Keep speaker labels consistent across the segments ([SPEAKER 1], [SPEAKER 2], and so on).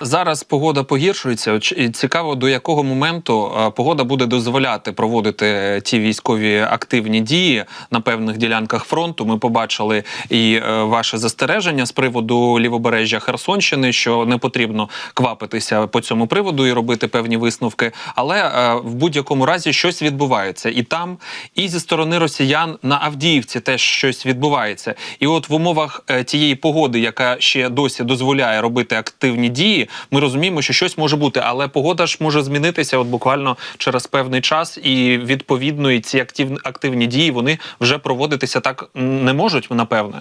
[SPEAKER 1] Зараз погода погіршується. Цікаво, до якого моменту е, погода буде дозволяти проводити ті військові активні дії на певних ділянках фронту. Ми побачили і е, ваше застереження з приводу лівобережжя Херсонщини, що не потрібно квапитися по цьому приводу і робити певні висновки. Але е, в будь-якому разі щось відбувається і там, і зі сторони росіян на Авдіївці теж щось відбувається. І от в умовах тієї погоди, яка ще досі дозволяє робити активні дії, ми розуміємо, що щось може бути, але погода ж може змінитися от буквально через певний час, і відповідно і ці активні, активні дії вони вже проводитися так не можуть, напевне.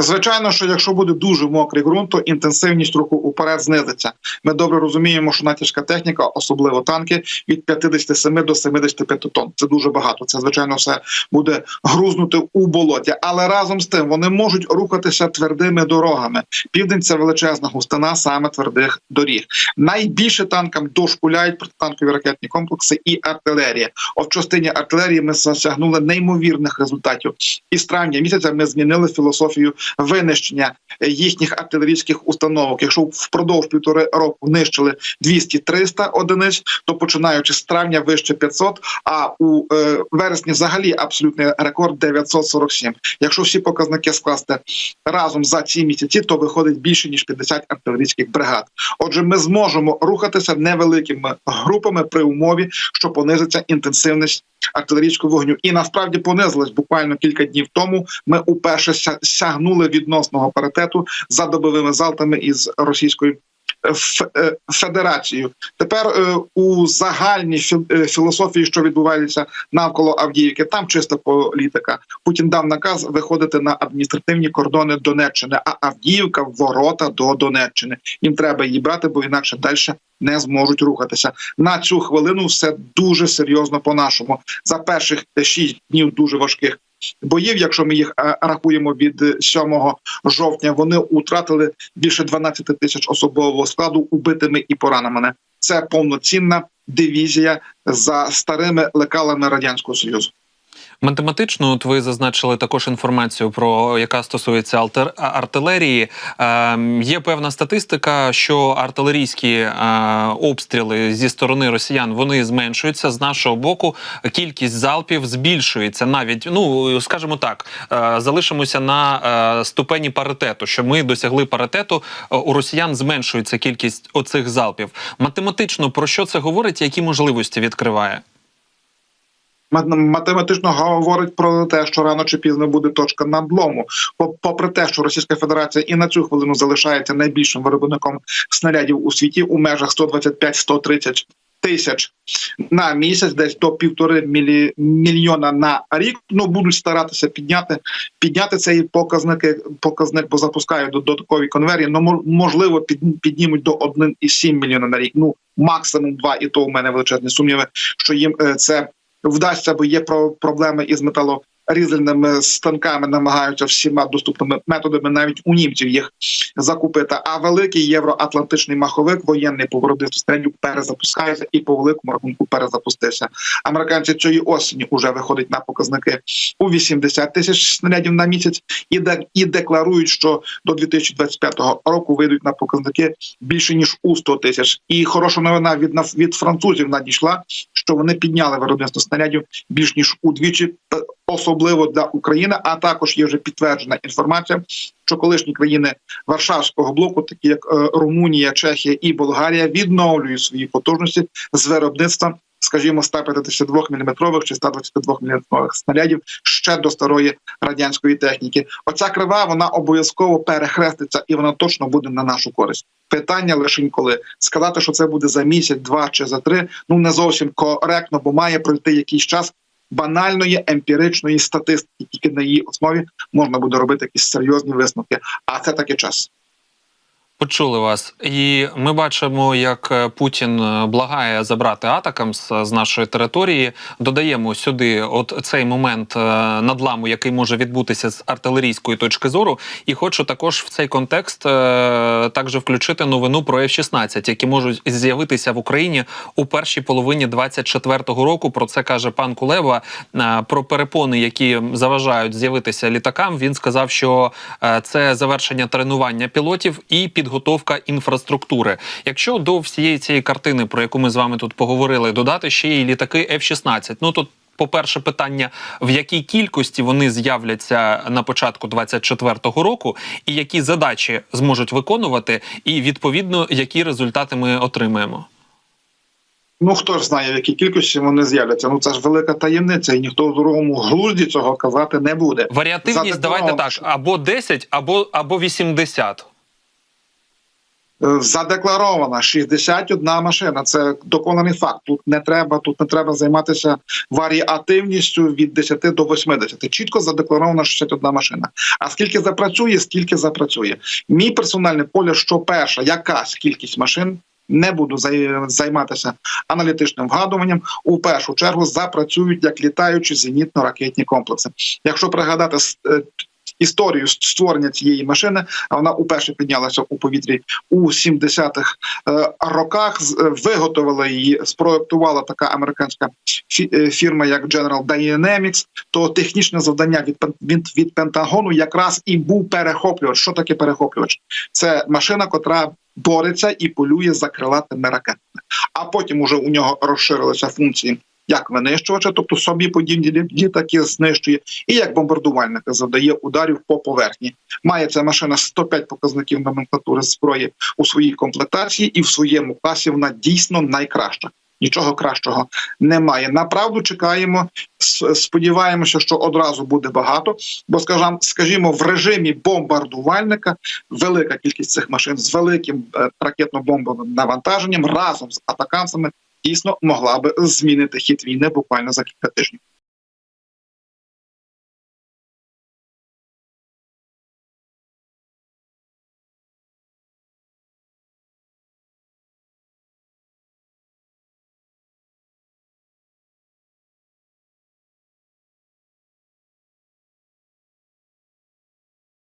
[SPEAKER 2] Звичайно, що якщо буде дуже мокрий ґрунт, то інтенсивність руху уперед знизиться. Ми добре розуміємо, що натяжка техніка, особливо танки, від 57 до 75 тонн. Це дуже багато. Це звичайно все буде грузнути у болоті. Але разом з тим вони можуть рухатися твердими дорогами. Південь це величезна густина саме твердих доріг. Найбільше танкам дошкуляють протитанкові ракетні комплекси і артилерія. От в частині артилерії ми досягнули неймовірних результатів. І з травня місяця ми змінили філософію винищення їхніх артилерійських установок. Якщо впродовж півтори року нищили 200-300 одиниць, то починаючи з травня вище 500, а у е, вересні взагалі абсолютний рекорд 947. Якщо всі показники скласти разом за ці місяці, то виходить більше ніж 50 артилерійських бригад. Отже, ми зможемо рухатися невеликими групами при умові, що понизиться інтенсивність артилерійського вогню. І насправді понизилась буквально кілька днів тому. Ми уперше ся- сягнули відносного паритету за добовими залпами із російською. е, е, Федерацією тепер е, у загальній фі- філософії, що відбувається навколо Авдіївки, там чиста політика. Путін дав наказ виходити на адміністративні кордони Донеччини, а Авдіївка ворота до Донеччини. Їм треба її брати, бо інакше далі не зможуть рухатися. На цю хвилину все дуже серйозно по-нашому. За перших шість днів дуже важких боїв, якщо ми їх е, рахуємо від е, 7 жовтня, вони втратили більше 12 тисяч особового складу убитими і пораненими. Це повноцінна дивізія за старими лекалами радянського союзу.
[SPEAKER 1] Математично, от ви зазначили також інформацію про яка стосується алтер-артилерії. Е, є певна статистика, що артилерійські е, обстріли зі сторони росіян вони зменшуються з нашого боку. Кількість залпів збільшується. Навіть ну скажімо так, е, залишимося на е, ступені паритету. Що ми досягли паритету, е, у росіян зменшується кількість оцих залпів. Математично про що це говорить? Які можливості відкриває?
[SPEAKER 2] Мат- математично говорить про те, що рано чи пізно буде точка надлому. По- Попри те, що Російська Федерація і на цю хвилину залишається найбільшим виробником снарядів у світі у межах 125-130 тисяч на місяць, десь до півтори мілі... мільйона на рік. Ну будуть старатися підняти підняти цей показники. Показник, бо запускають додаткові конвері. Ну мо- можливо, під, піднімуть до 1,7 мільйона на рік. Ну максимум 2, і то у мене величезні сумніви, що їм е, це вдасться, бо є про проблеми із металорізальними станками, намагаються всіма доступними методами, навіть у німців їх закупити. А великий євроатлантичний маховик, воєнний по виробництву перезапускається і по великому рахунку перезапустився. Американці цієї осені вже виходять на показники у 80 тисяч снарядів на місяць, і де і декларують, що до 2025 року вийдуть на показники більше ніж у 100 тисяч. І хороша новина від від французів надійшла, що вони підняли виробництво снарядів більш ніж удвічі, особливо для України. А також є вже підтверджена інформація, що колишні країни Варшавського блоку, такі як е, Румунія, Чехія і Болгарія, відновлюють свої потужності з виробництва. Скажімо, 152 мм чи 122 мм снарядів ще до старої радянської техніки. Оця крива вона обов'язково перехреститься, і вона точно буде на нашу користь. Питання лише коли сказати, що це буде за місяць, два чи за три, ну не зовсім коректно, бо має пройти якийсь час банальної емпіричної статистики. Тільки на її основі можна буде робити якісь серйозні висновки. А це таки час.
[SPEAKER 1] Почули вас, і ми бачимо, як е, Путін е, благає забрати атакам з, з нашої території. Додаємо сюди, от цей момент е, надламу, який може відбутися з артилерійської точки зору. І хочу також в цей контекст е, також включити новину про F-16, які можуть з'явитися в Україні у першій половині 24-го року. Про це каже пан Кулеба. Е, Про перепони, які заважають з'явитися літакам. Він сказав, що е, це завершення тренування пілотів і підготовка інфраструктури. Якщо до всієї цієї картини, про яку ми з вами тут поговорили, додати ще й літаки F-16, ну тут. По-перше, питання, в якій кількості вони з'являться на початку 24-го року, і які задачі зможуть виконувати, і відповідно які результати ми отримаємо.
[SPEAKER 2] Ну хто ж знає, в якій кількості вони з'являться. Ну це ж велика таємниця, і ніхто в здоровому глузді цього казати не буде.
[SPEAKER 1] Варіативність, давайте так: або 10, або або 80.
[SPEAKER 2] Е, Задекларована 61 машина. Це доконаний факт. Тут не треба, тут не треба займатися варіативністю від 10 до 80. Чітко задекларована 61 машина. А скільки запрацює, скільки запрацює. Мій персональне поле, що перша, якась кількість машин. Не буду займатися аналітичним вгадуванням. У першу чергу запрацюють як літаючі зенітно-ракетні комплекси. Якщо пригадати е, історію створення цієї машини, а вона уперше піднялася у повітрі у 70-х е, роках. Е, Виготовила її, спроектувала така американська е, фірма, як General Dynamics, то технічне завдання від, від, від Пентагону якраз і був перехоплювач. Що таке перехоплювач? Це машина, котра бореться і полює за крилатими ракетами. А потім уже у нього розширилися функції. Як винищувача, тобто собі подібні літаки знищує, і як бомбардувальника завдає ударів по поверхні. Має ця машина 105 показників номенклатури зброї у своїй комплектації, і в своєму класі вона дійсно найкраща. Нічого кращого немає. Направду чекаємо, сподіваємося, що одразу буде багато. Бо скажімо, в режимі бомбардувальника велика кількість цих машин з великим е, ракетно-бомбовим навантаженням разом з атакамсами дійсно могла би змінити хід війни буквально за кілька тижнів.